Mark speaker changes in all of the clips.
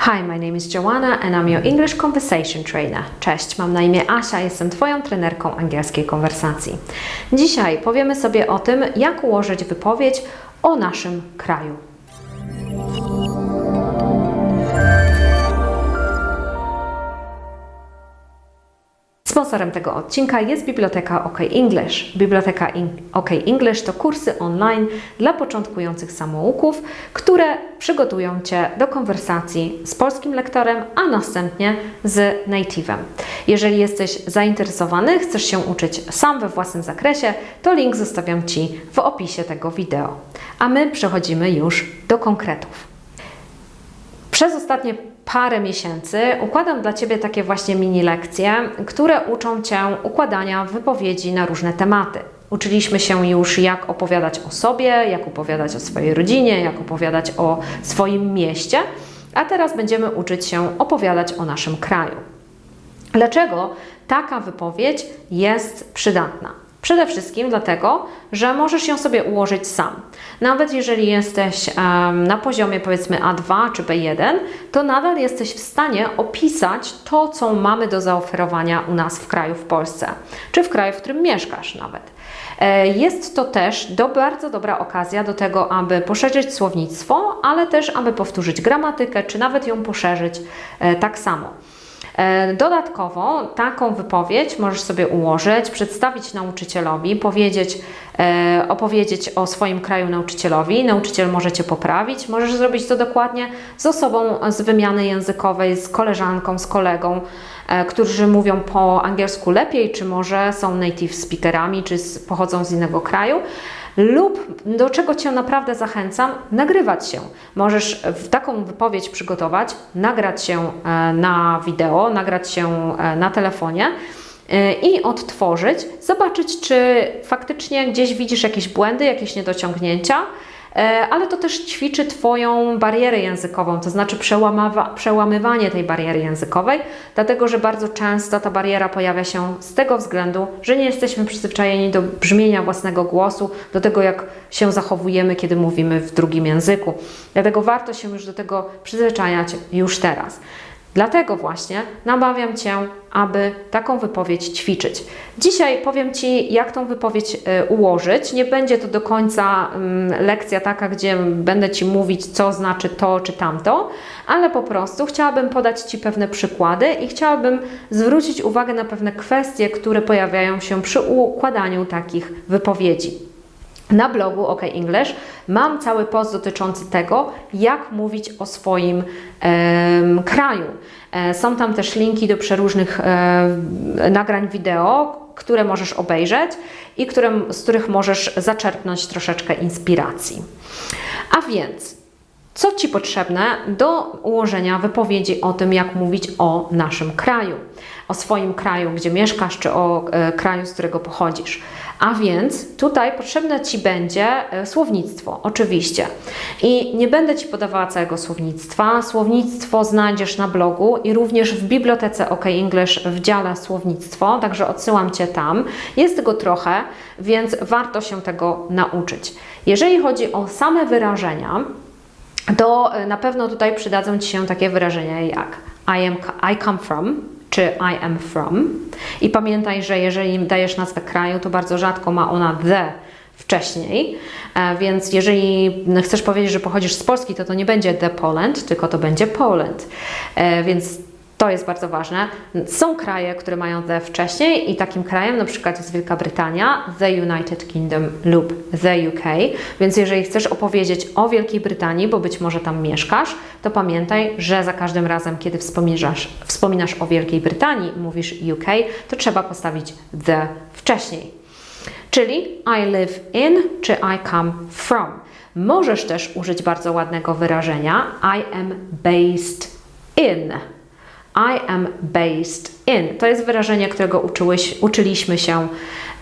Speaker 1: Hi, my name is Joanna and I'm your English Conversation Trainer. Cześć, mam na imię Asia, jestem Twoją trenerką angielskiej konwersacji. Dzisiaj powiemy sobie o tym, jak ułożyć wypowiedź o naszym kraju. Sponsorem tego odcinka jest biblioteka OK English. Biblioteka OK English to kursy online dla początkujących samouków, które przygotują Cię do konwersacji z polskim lektorem, a następnie z native'em. Jeżeli jesteś zainteresowany, chcesz się uczyć sam we własnym zakresie, to link zostawiam Ci w opisie tego wideo. A my przechodzimy już do konkretów. Przez ostatnie parę miesięcy układam dla Ciebie takie właśnie mini lekcje, które uczą Cię układania wypowiedzi na różne tematy. Uczyliśmy się już, jak opowiadać o sobie, jak opowiadać o swojej rodzinie, jak opowiadać o swoim mieście, a teraz będziemy uczyć się opowiadać o naszym kraju. Dlaczego taka wypowiedź jest przydatna? Przede wszystkim dlatego, że możesz ją sobie ułożyć sam. Nawet jeżeli jesteś na poziomie powiedzmy A2 czy B1, to nadal jesteś w stanie opisać to, co mamy do zaoferowania u nas w kraju, w Polsce, czy w kraju, w którym mieszkasz nawet. E, Jest to też do, bardzo dobra okazja do tego, aby poszerzyć słownictwo, ale też aby powtórzyć gramatykę, czy nawet ją poszerzyć e, tak samo. E, Dodatkowo taką wypowiedź możesz sobie ułożyć, przedstawić nauczycielowi, powiedzieć, e, opowiedzieć o swoim kraju nauczycielowi. Nauczyciel może Cię poprawić. Możesz zrobić to dokładnie z osobą z wymiany językowej, z koleżanką, z kolegą, e, którzy mówią po angielsku lepiej, czy może są native speakerami, czy pochodzą z innego kraju lub do czego Cię naprawdę zachęcam, nagrywać się. Możesz w taką wypowiedź przygotować, nagrać się e, na wideo, nagrać się e, na telefonie e, i odtworzyć, zobaczyć, czy faktycznie gdzieś widzisz jakieś błędy, jakieś niedociągnięcia. E, Ale to też ćwiczy Twoją barierę językową, to znaczy przełamywanie tej bariery językowej, dlatego że bardzo często ta bariera pojawia się z tego względu, że nie jesteśmy przyzwyczajeni do brzmienia własnego głosu, do tego jak się zachowujemy, kiedy mówimy w drugim języku. Dlatego warto się już do tego przyzwyczajać już teraz. Dlatego właśnie namawiam Cię, aby taką wypowiedź ćwiczyć. Dzisiaj powiem Ci, jak tą wypowiedź y, ułożyć. Nie będzie to do końca mm, lekcja taka, gdzie będę Ci mówić, co znaczy to czy tamto, ale po prostu chciałabym podać Ci pewne przykłady i chciałabym zwrócić uwagę na pewne kwestie, które pojawiają się przy układaniu takich wypowiedzi. Na blogu OK English mam cały post dotyczący tego, jak mówić o swoim em, kraju. E, są tam też linki do przeróżnych e, nagrań wideo, które możesz obejrzeć i które, z których możesz zaczerpnąć troszeczkę inspiracji. A więc, co Ci potrzebne do ułożenia wypowiedzi o tym, jak mówić o naszym kraju, o swoim kraju, gdzie mieszkasz, czy o e, kraju, z którego pochodzisz. A więc tutaj potrzebne Ci będzie e, słownictwo, oczywiście. I nie będę Ci podawała całego słownictwa. Słownictwo znajdziesz na blogu i również w bibliotece OK English w dziale słownictwo, także odsyłam Cię tam. Jest go trochę, więc warto się tego nauczyć. Jeżeli chodzi o same wyrażenia, to e, na pewno tutaj przydadzą Ci się takie wyrażenia jak I, am, I come from, czy I am from. I pamiętaj, że jeżeli dajesz nazwę kraju, to bardzo rzadko ma ona the wcześniej, E, więc jeżeli chcesz powiedzieć, że pochodzisz z Polski, to to nie będzie the Poland, tylko to będzie Poland. E, Więc to jest bardzo ważne. Są kraje, które mają the wcześniej i takim krajem na przykład jest Wielka Brytania, the United Kingdom lub the UK. Więc jeżeli chcesz opowiedzieć o Wielkiej Brytanii, bo być może tam mieszkasz, to pamiętaj, że za każdym razem, kiedy wspominasz, wspominasz o Wielkiej Brytanii, mówisz UK, to trzeba postawić the wcześniej. Czyli I live in czy I come from. Możesz też użyć bardzo ładnego wyrażenia I am based in. I am based in. To jest wyrażenie, którego uczyłeś, uczyliśmy się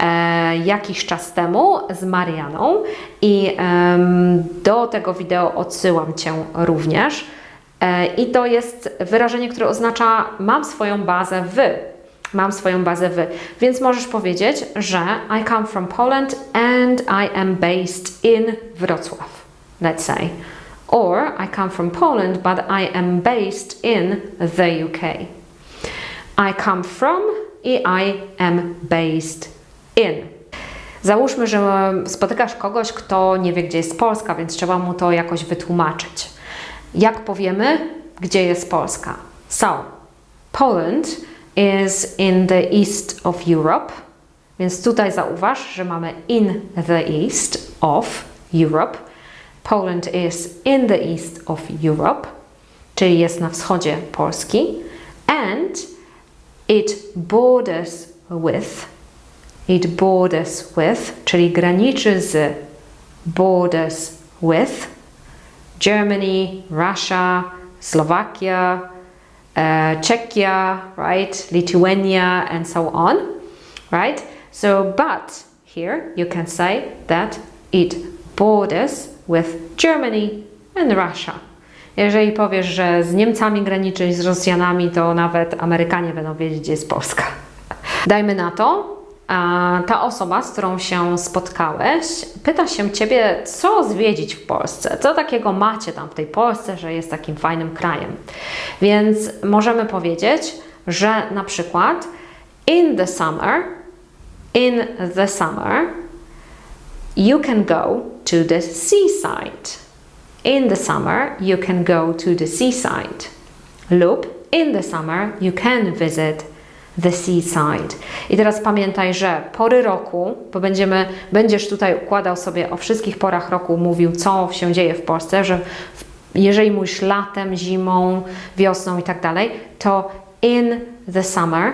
Speaker 1: e, jakiś czas temu z Marianą i em, do tego wideo odsyłam Cię również. E, I to jest wyrażenie, które oznacza mam swoją bazę w. Mam swoją bazę w. Więc możesz powiedzieć, że I come from Poland and I am based in Wrocław. Let's say. Or I come from Poland, but I am based in the UK. I come from i I am based in. Załóżmy, że spotykasz kogoś, kto nie wie, gdzie jest Polska, więc trzeba mu to jakoś wytłumaczyć. Jak powiemy, gdzie jest Polska? So, Poland is in the east of Europe. Więc tutaj zauważ, że mamy in the east of Europe. Poland is in the east of Europe, czyli jest na wschodzie Polski. And it borders with, it borders with, czyli graniczy z, borders with Germany, Russia, Slovakia, uh, Czechia, right, Lithuania, and so on, right? So, but here you can say that it borders with Germany and Russia. Jeżeli powiesz, że z Niemcami graniczy z Rosjanami, to nawet Amerykanie będą wiedzieć, gdzie jest Polska. Dajmy na to, ta osoba, z którą się spotkałeś, pyta się Ciebie, co zwiedzić w Polsce, co takiego macie tam w tej Polsce, że jest takim fajnym krajem. Więc możemy powiedzieć, że na przykład in the summer, in the summer, you can go to the seaside. In the summer, you can go to the seaside. Lub in the summer, you can visit the seaside. I teraz pamiętaj, że pory roku, bo będziemy, będziesz tutaj układał sobie o wszystkich porach roku, mówił, co się dzieje w Polsce, że w, jeżeli mówisz latem, zimą, wiosną i tak dalej, to in the summer,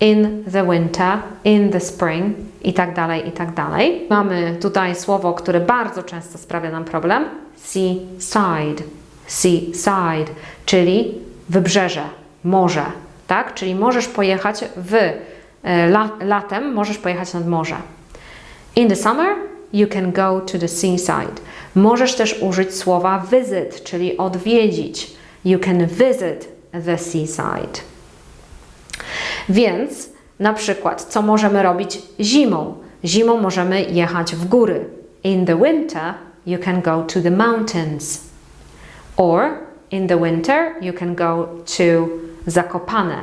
Speaker 1: in the winter, in the spring i tak dalej, i tak dalej. Mamy tutaj słowo, które bardzo często sprawia nam problem, seaside, seaside, czyli wybrzeże, morze, tak? Czyli możesz pojechać w e, la, latem, możesz pojechać nad morze. In the summer you can go to the seaside. Możesz też użyć słowa visit, czyli odwiedzić. You can visit the seaside. Więc na przykład, co możemy robić zimą? Zimą możemy jechać w góry. In the winter you can go to the mountains. Or in the winter you can go to Zakopane.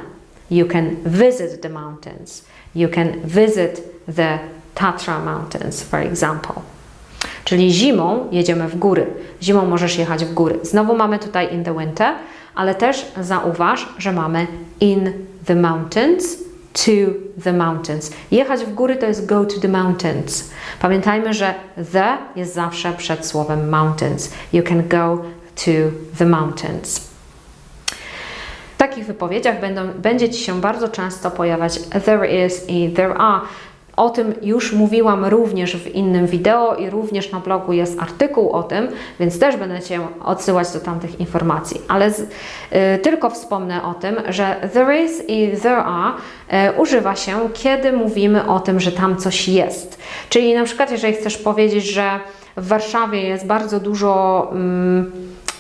Speaker 1: You can visit the mountains. You can visit the Tatra Mountains, for example. Czyli zimą jedziemy w góry. Zimą możesz jechać w góry. Znowu mamy tutaj in the winter, ale też zauważ, że mamy in the mountains, to the mountains. Jechać w góry to jest go to the mountains. Pamiętajmy, że the jest zawsze przed słowem mountains. You can go to the mountains. W takich wypowiedziach będą, będzie Ci się bardzo często pojawiać there is i there are. O tym już mówiłam również w innym wideo i również na blogu jest artykuł o tym, więc też będę Cię odsyłać do tamtych informacji. Ale z, y, tylko wspomnę o tym, że there is i there are y, używa się, kiedy mówimy o tym, że tam coś jest. Czyli na przykład, jeżeli chcesz powiedzieć, że w Warszawie jest bardzo dużo mm,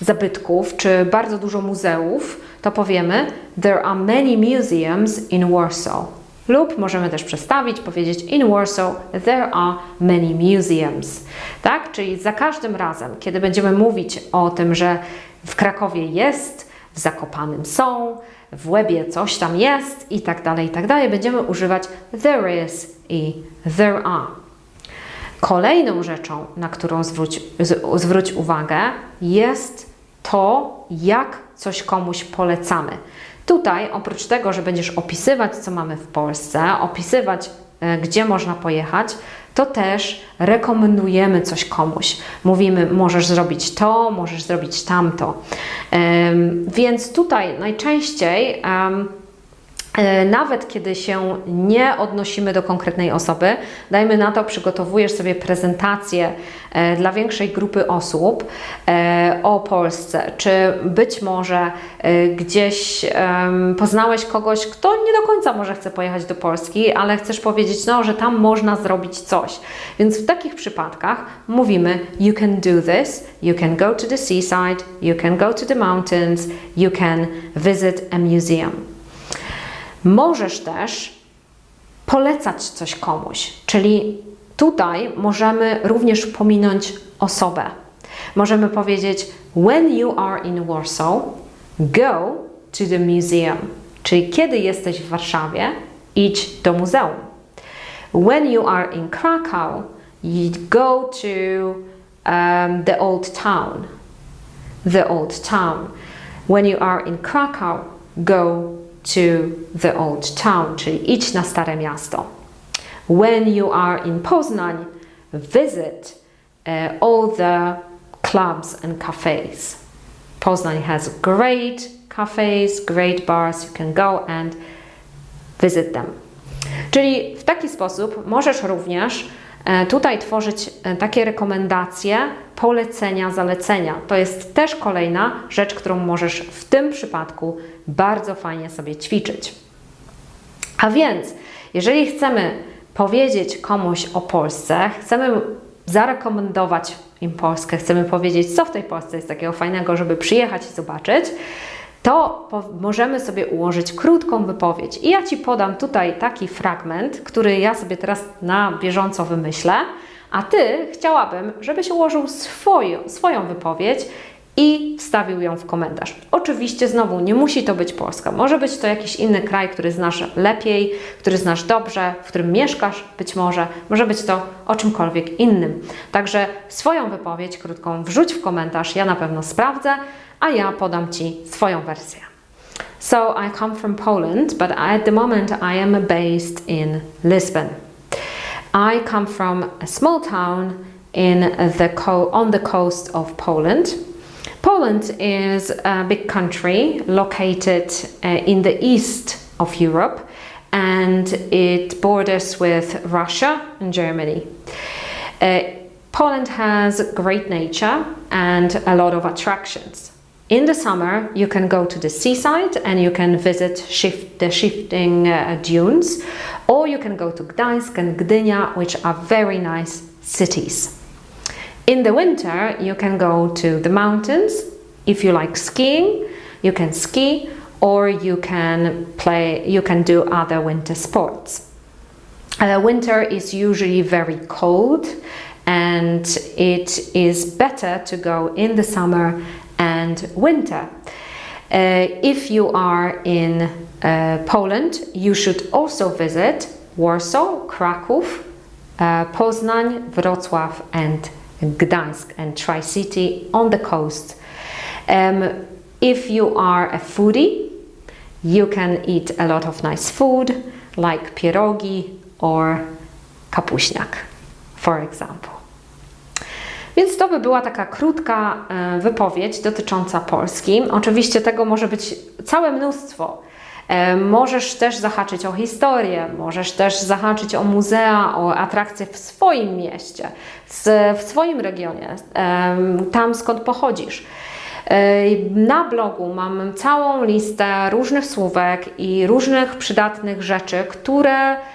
Speaker 1: zabytków, czy bardzo dużo muzeów, to powiemy There are many museums in Warsaw. Lub możemy też przestawić, powiedzieć in Warsaw there are many museums. Tak? Czyli za każdym razem, kiedy będziemy mówić o tym, że w Krakowie jest, w Zakopanym są, w Łebie coś tam jest i tak dalej, i tak dalej, będziemy używać there is i there are. Kolejną rzeczą, na którą zwróć, zwróć uwagę, jest to, jak coś komuś polecamy. Tutaj, oprócz tego, że będziesz opisywać, co mamy w Polsce, opisywać, y, gdzie można pojechać, to też rekomendujemy coś komuś. Mówimy, możesz zrobić to, możesz zrobić tamto. Więc tutaj najczęściej. Ym, nawet kiedy się nie odnosimy do konkretnej osoby, dajmy na to, przygotowujesz sobie prezentację e, dla większej grupy osób e, o Polsce, czy być może e, gdzieś poznałeś kogoś, kto nie do końca może chce pojechać do Polski, ale chcesz powiedzieć, no, że tam można zrobić coś. Więc w takich przypadkach mówimy you can do this, you can go to the seaside, you can go to the mountains, you can visit a museum. Możesz też polecać coś komuś, czyli tutaj możemy również pominąć osobę. Możemy powiedzieć: When you are in Warsaw, go to the museum. Czyli kiedy jesteś w Warszawie, idź do muzeum. When you are in Krakow, go to um, the old town. The old town. When you are in Krakow, go to the old town, czyli idź na stare miasto. When you are in Poznań, visit uh, all the clubs and cafes. Poznań has great cafes, great bars. You can go and visit them. Czyli w taki sposób możesz również tutaj tworzyć e, takie rekomendacje, polecenia, zalecenia. To jest też kolejna rzecz, którą możesz w tym przypadku bardzo fajnie sobie ćwiczyć. A więc, jeżeli chcemy powiedzieć komuś o Polsce, chcemy zarekomendować im Polskę, chcemy powiedzieć, co w tej Polsce jest takiego fajnego, żeby przyjechać i zobaczyć, to możemy sobie ułożyć krótką wypowiedź. I ja Ci podam tutaj taki fragment, który ja sobie teraz na bieżąco wymyślę, a Ty chciałabym, żebyś ułożył swoją, swoją wypowiedź i wstawił ją w komentarz. Oczywiście znowu nie musi to być Polska, może być to jakiś inny kraj, który znasz lepiej, który znasz dobrze, w którym mieszkasz być może, może być to o czymkolwiek innym. Także swoją wypowiedź krótką wrzuć w komentarz, ja na pewno sprawdzę, a ja podam Ci swoją wersję. So I come from Poland, but at the moment I am based in Lisbon. I come from a small town in the on the coast of Poland. Poland is a big country located uh, in the east of Europe and it borders with Russia and Germany. Uh, Poland has great nature and a lot of attractions. In the summer, you can go to the seaside and you can visit shift, the shifting uh, dunes, or you can go to Gdańsk and Gdynia, which are very nice cities. In the winter, you can go to the mountains. If you like skiing, you can ski, or you can play. You can do other winter sports. Uh, winter is usually very cold, and it is better to go in the summer and winter. Uh, if you are in uh, Poland, you should also visit Warsaw, Kraków, uh, Poznań, Wrocław, and Gdańsk and Tri City on the coast. Um, if you are a foodie, you can eat a lot of nice food like pierogi or kapuśniak, for example. Więc to by była taka krótka e, wypowiedź dotycząca Polski. Oczywiście tego może być całe mnóstwo. E, możesz też zahaczyć o historię, możesz też zahaczyć o muzea, o atrakcje w swoim mieście, w swoim regionie, tam skąd pochodzisz. E, na blogu mam całą listę różnych słówek i różnych przydatnych rzeczy, które E,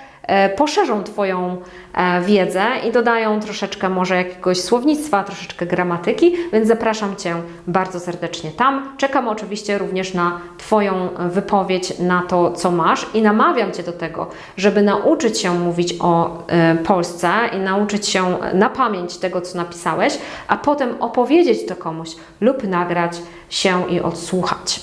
Speaker 1: poszerzą Twoją e, wiedzę i dodają troszeczkę może jakiegoś słownictwa, troszeczkę gramatyki, więc zapraszam Cię bardzo serdecznie tam. Czekam oczywiście również na Twoją wypowiedź na to, co masz i namawiam Cię do tego, żeby nauczyć się mówić o e, Polsce i nauczyć się na pamięć tego, co napisałeś, a potem opowiedzieć to komuś lub nagrać się i odsłuchać.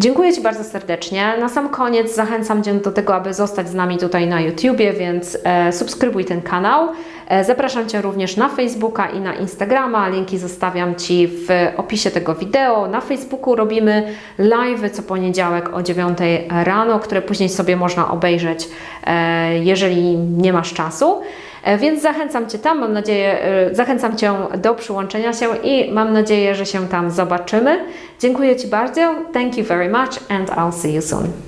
Speaker 1: Dziękuję Ci bardzo serdecznie. Na sam koniec zachęcam Cię do tego, aby zostać z nami tutaj na YouTubie, więc e, subskrybuj ten kanał. E, zapraszam Cię również na Facebooka i na Instagrama. Linki zostawiam Ci w opisie tego wideo. Na Facebooku robimy live co poniedziałek o 9 rano, które później sobie można obejrzeć, e, jeżeli nie masz czasu. E, więc zachęcam Cię tam, mam nadzieję, e, zachęcam Cię do przyłączenia się i mam nadzieję, że się tam zobaczymy. Dziękuję Ci bardzo. Thank you very much and I'll see you soon.